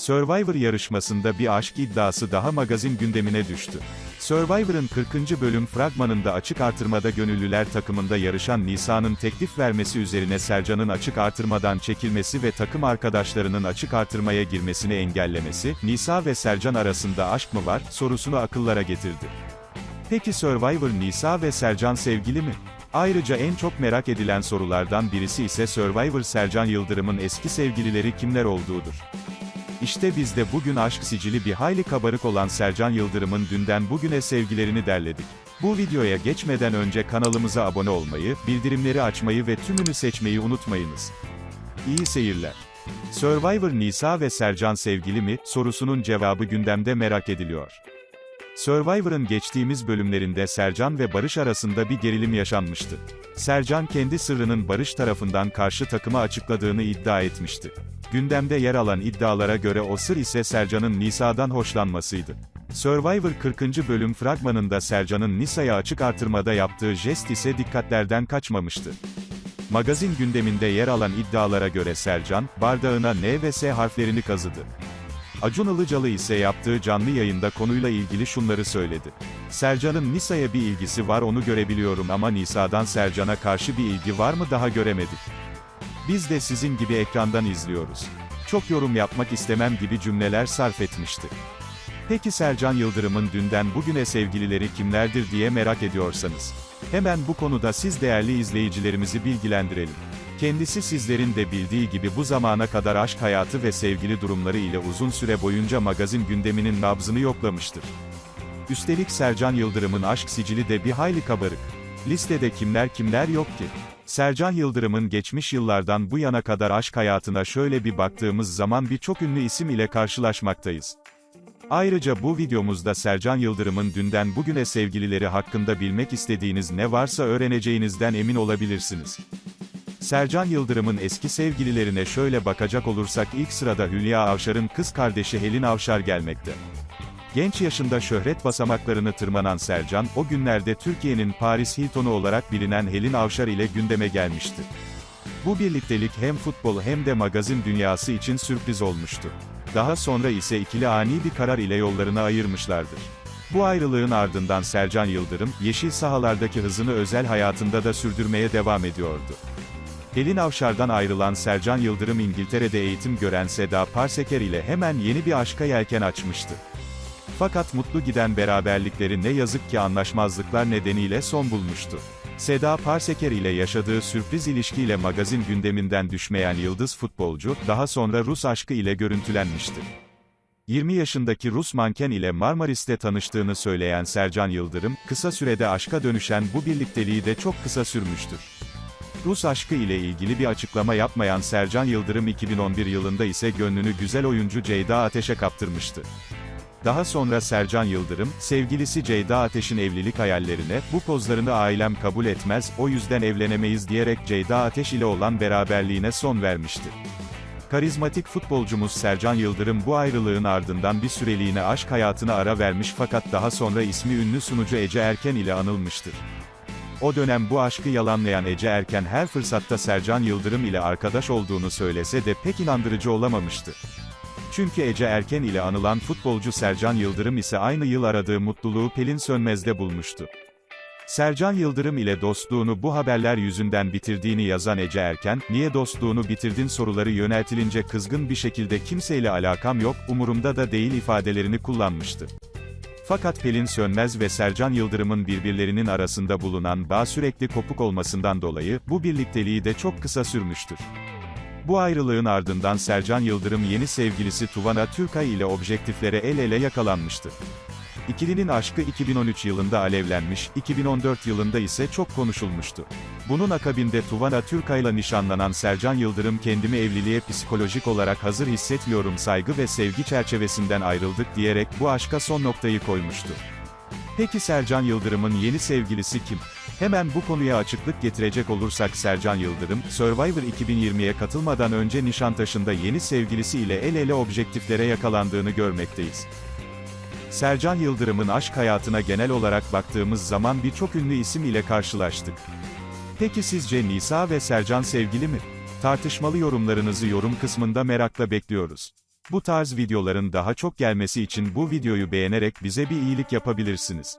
Survivor yarışmasında bir aşk iddiası daha magazin gündemine düştü. Survivor'ın 40. bölüm fragmanında açık artırmada gönüllüler takımında yarışan Nisa'nın teklif vermesi üzerine Sercan'ın açık artırmadan çekilmesi ve takım arkadaşlarının açık artırmaya girmesini engellemesi, Nisa ve Sercan arasında aşk mı var, sorusunu akıllara getirdi. Peki Survivor Nisa ve Sercan sevgili mi? Ayrıca en çok merak edilen sorulardan birisi ise Survivor Sercan Yıldırım'ın eski sevgilileri kimler olduğudur. İşte biz de bugün aşk sicili bir hayli kabarık olan Sercan Yıldırım'ın dünden bugüne sevgilerini derledik. Bu videoya geçmeden önce kanalımıza abone olmayı, bildirimleri açmayı ve tümünü seçmeyi unutmayınız. İyi seyirler. Survivor Nisa ve Sercan sevgili mi, sorusunun cevabı gündemde merak ediliyor. Survivor'ın geçtiğimiz bölümlerinde Sercan ve Barış arasında bir gerilim yaşanmıştı. Sercan kendi sırrının Barış tarafından karşı takıma açıkladığını iddia etmişti. Gündemde yer alan iddialara göre o sır ise Sercan'ın Nisa'dan hoşlanmasıydı. Survivor 40. bölüm fragmanında Sercan'ın Nisa'ya açık artırmada yaptığı jest ise dikkatlerden kaçmamıştı. Magazin gündeminde yer alan iddialara göre Sercan, bardağına N ve S harflerini kazıdı. Acun Ilıcalı ise yaptığı canlı yayında konuyla ilgili şunları söyledi. Sercan'ın Nisa'ya bir ilgisi var onu görebiliyorum ama Nisa'dan Sercan'a karşı bir ilgi var mı daha göremedik. Biz de sizin gibi ekrandan izliyoruz. Çok yorum yapmak istemem gibi cümleler sarf etmişti. Peki Sercan Yıldırım'ın dünden bugüne sevgilileri kimlerdir diye merak ediyorsanız. Hemen bu konuda siz değerli izleyicilerimizi bilgilendirelim. Kendisi sizlerin de bildiği gibi bu zamana kadar aşk hayatı ve sevgili durumları ile uzun süre boyunca magazin gündeminin nabzını yoklamıştır. Üstelik Sercan Yıldırım'ın aşk sicili de bir hayli kabarık. Listede kimler kimler yok ki? Sercan Yıldırım'ın geçmiş yıllardan bu yana kadar aşk hayatına şöyle bir baktığımız zaman birçok ünlü isim ile karşılaşmaktayız. Ayrıca bu videomuzda Sercan Yıldırım'ın dünden bugüne sevgilileri hakkında bilmek istediğiniz ne varsa öğreneceğinizden emin olabilirsiniz. Sercan Yıldırım'ın eski sevgililerine şöyle bakacak olursak ilk sırada Hülya Avşar'ın kız kardeşi Helin Avşar gelmekte. Genç yaşında şöhret basamaklarını tırmanan Sercan, o günlerde Türkiye'nin Paris Hilton'u olarak bilinen Helin Avşar ile gündeme gelmişti. Bu birliktelik hem futbol hem de magazin dünyası için sürpriz olmuştu. Daha sonra ise ikili ani bir karar ile yollarını ayırmışlardır. Bu ayrılığın ardından Sercan Yıldırım, yeşil sahalardaki hızını özel hayatında da sürdürmeye devam ediyordu. Helin Avşar'dan ayrılan Sercan Yıldırım İngiltere'de eğitim gören Seda Parseker ile hemen yeni bir aşka yelken açmıştı. Fakat mutlu giden beraberlikleri ne yazık ki anlaşmazlıklar nedeniyle son bulmuştu. Seda Parseker ile yaşadığı sürpriz ilişkiyle magazin gündeminden düşmeyen yıldız futbolcu, daha sonra Rus aşkı ile görüntülenmişti. 20 yaşındaki Rus manken ile Marmaris'te tanıştığını söyleyen Sercan Yıldırım, kısa sürede aşka dönüşen bu birlikteliği de çok kısa sürmüştür. Rus aşkı ile ilgili bir açıklama yapmayan Sercan Yıldırım 2011 yılında ise gönlünü güzel oyuncu Ceyda Ateş'e kaptırmıştı. Daha sonra Sercan Yıldırım, sevgilisi Ceyda Ateş'in evlilik hayallerine, bu pozlarını ailem kabul etmez, o yüzden evlenemeyiz diyerek Ceyda Ateş ile olan beraberliğine son vermişti. Karizmatik futbolcumuz Sercan Yıldırım bu ayrılığın ardından bir süreliğine aşk hayatına ara vermiş fakat daha sonra ismi ünlü sunucu Ece Erken ile anılmıştır. O dönem bu aşkı yalanlayan Ece Erken her fırsatta Sercan Yıldırım ile arkadaş olduğunu söylese de pek inandırıcı olamamıştı. Çünkü Ece Erken ile anılan futbolcu Sercan Yıldırım ise aynı yıl aradığı mutluluğu Pelin Sönmez'de bulmuştu. Sercan Yıldırım ile dostluğunu bu haberler yüzünden bitirdiğini yazan Ece Erken, niye dostluğunu bitirdin soruları yöneltilince kızgın bir şekilde kimseyle alakam yok, umurumda da değil ifadelerini kullanmıştı. Fakat Pelin Sönmez ve Sercan Yıldırım'ın birbirlerinin arasında bulunan bağ sürekli kopuk olmasından dolayı, bu birlikteliği de çok kısa sürmüştür. Bu ayrılığın ardından Sercan Yıldırım yeni sevgilisi Tuvana Türkay ile objektiflere el ele yakalanmıştı. İkilinin aşkı 2013 yılında alevlenmiş, 2014 yılında ise çok konuşulmuştu. Bunun akabinde Tuvana Türkay'la nişanlanan Sercan Yıldırım kendimi evliliğe psikolojik olarak hazır hissetmiyorum saygı ve sevgi çerçevesinden ayrıldık diyerek bu aşka son noktayı koymuştu. Peki Sercan Yıldırım'ın yeni sevgilisi kim? Hemen bu konuya açıklık getirecek olursak Sercan Yıldırım, Survivor 2020'ye katılmadan önce Nişantaşı'nda yeni sevgilisiyle el ele objektiflere yakalandığını görmekteyiz. Sercan Yıldırım'ın aşk hayatına genel olarak baktığımız zaman birçok ünlü isim ile karşılaştık. Peki sizce Nisa ve Sercan sevgili mi? Tartışmalı yorumlarınızı yorum kısmında merakla bekliyoruz. Bu tarz videoların daha çok gelmesi için bu videoyu beğenerek bize bir iyilik yapabilirsiniz.